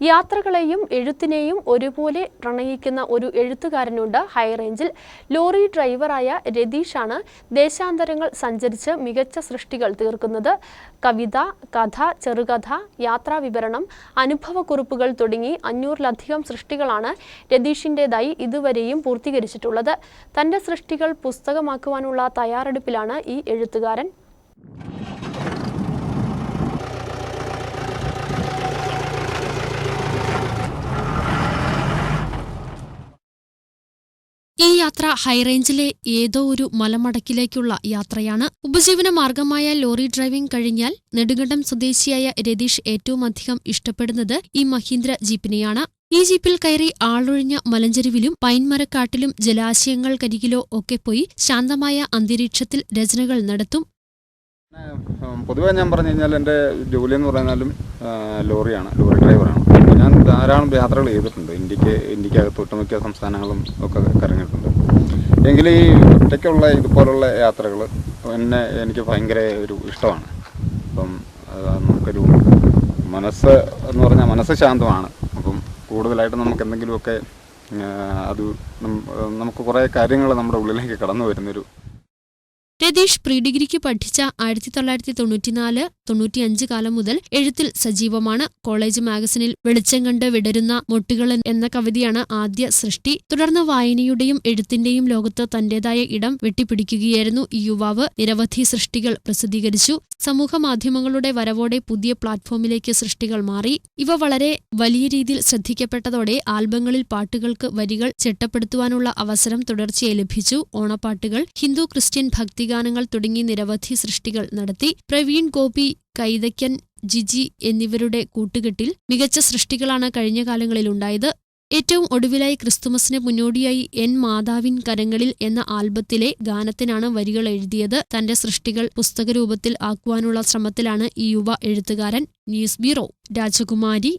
യാത്രകളെയും എഴുത്തിനെയും ഒരുപോലെ പ്രണയിക്കുന്ന ഒരു എഴുത്തുകാരനുണ്ട് ഹൈറേഞ്ചിൽ ലോറി ഡ്രൈവറായ രതീഷാണ് ദേശാന്തരങ്ങൾ സഞ്ചരിച്ച് മികച്ച സൃഷ്ടികൾ തീർക്കുന്നത്. കവിത കഥ ചെറുകഥ യാത്രാവിവരണം അനുഭവക്കുറിപ്പുകൾ തുടങ്ങി അഞ്ഞൂറിലധികം സൃഷ്ടികളാണ് രതീഷിന്റെതായി ഇതുവരെയും പൂർത്തീകരിച്ചിട്ടുള്ളത്. തന്റെ സൃഷ്ടികൾ പുസ്തകമാക്കുവാനുള്ള തയ്യാറെടുപ്പിലാണ് ഈ എഴുത്തുകാരൻ. യാത്ര ഹൈറേഞ്ചിലെ ഏതോ ഒരു മലമടക്കിലേക്കുള്ള യാത്രയാണ്. ഉപജീവന മാർഗമായ ലോറി ഡ്രൈവിംഗ് കഴിഞ്ഞാൽ നെടുങ്കണ്ടം സ്വദേശിയായ രതീഷ് ഏറ്റവും അധികം ഇഷ്ടപ്പെടുന്നത് ഈ മഹീന്ദ്ര ജീപ്പിനെയാണ്. ഈ ജീപ്പിൽ കയറി ആളൊഴിഞ്ഞ മലഞ്ചെരുവിലും പൈൻമരക്കാട്ടിലും ജലാശയങ്ങൾക്കരികിലോ ഒക്കെ പോയി ശാന്തമായ അന്തരീക്ഷത്തിൽ രചനകൾ നടത്തും. പൊതുവെ ഞാൻ പറഞ്ഞു കഴിഞ്ഞാൽ എന്റെ ജോലി എന്ന് പറഞ്ഞാലും ലോറിയാണ് ലോറി ഡ്രൈവറാണ്. അപ്പോൾ ഞാൻ ധാരാളം യാത്രകൾ ചെയ്തിട്ടുണ്ട്. ഇന്ത്യയ്ക്ക് ഇന്ത്യക്കകത്ത് ഒട്ടുമിക്ക സംസ്ഥാനങ്ങളും ഒക്കെ കറങ്ങിയിട്ടുണ്ട്. എങ്കിൽ ഈ ഒറ്റയ്ക്കുള്ള ഇതുപോലുള്ള യാത്രകൾ എന്നെ എനിക്ക് ഭയങ്കര ഒരു ഇഷ്ടമാണ്. അപ്പം നമുക്കൊരു മനസ്സ് എന്ന് പറഞ്ഞാൽ മനസ്സ് ശാന്തമാണ്. അപ്പം കൂടുതലായിട്ട് നമുക്ക് എന്തെങ്കിലുമൊക്കെ അത് നമുക്ക് കുറേ കാര്യങ്ങൾ നമ്മുടെ ഉള്ളിലേക്ക് കടന്നു വരുന്നൊരു രതീഷ് പ്രീ ഡിഗ്രിക്ക് പഠിച്ച ആയിരത്തി തൊള്ളായിരത്തി തൊണ്ണൂറ്റിനാല് തൊണ്ണൂറ്റിയഞ്ച് കാലം മുതൽ എഴുത്തിൽ സജീവമാണ്. കോളേജ് മാഗസിനിൽ വെളിച്ചം കണ്ട് വിടരുന്ന മൊട്ടുകൾ എന്ന കവിതയാണ് ആദ്യ സൃഷ്ടി. തുടർന്ന് വായനയുടെയും എഴുത്തിന്റെയും ലോകത്ത് തന്റേതായ ഇടം വെട്ടിപ്പിടിക്കുകയായിരുന്നു ഈ യുവാവ്. നിരവധി സൃഷ്ടികൾ പ്രസിദ്ധീകരിച്ചു. സമൂഹ മാധ്യമങ്ങളുടെ വരവോടെ പുതിയ പ്ലാറ്റ്ഫോമിലേക്ക് സൃഷ്ടികൾ മാറി. ഇവ വളരെ വലിയ രീതിയിൽ ശ്രദ്ധിക്കപ്പെട്ടതോടെ ആൽബങ്ങളിൽ പാട്ടുകൾക്ക് വരികൾ ചിട്ടപ്പെടുത്തുവാനുള്ള അവസരം തുടർച്ചയായി ലഭിച്ചു. ഓണപ്പാട്ടുകൾ ഹിന്ദു ക്രിസ്ത്യൻ ഭക്തിഗാനങ്ങൾ തുടങ്ങി നിരവധി സൃഷ്ടികൾ നടത്തി. പ്രവീൺ ഗോപി കൈതയ്ക്കൻ ജിജി എന്നിവരുടെ കൂട്ടുകെട്ടിൽ മികച്ച സൃഷ്ടികളാണ് കഴിഞ്ഞ കാലങ്ങളിൽ ഉണ്ടായത്. ഏറ്റവും ഒടുവിലായി ക്രിസ്തുമസിന് മുന്നോടിയായി എൻ മാതാവിൻ കരങ്ങളിൽ എന്ന ആൽബത്തിലെ ഗാനത്തിനാണ് വരികൾ എഴുതിയത്. തന്റെ സൃഷ്ടികൾ പുസ്തകരൂപത്തിൽ ആക്കുവാനുള്ള ശ്രമത്തിലാണ് ഈ യുവ എഴുത്തുകാരൻ. ന്യൂസ് ബ്യൂറോ രാജകുമാരി.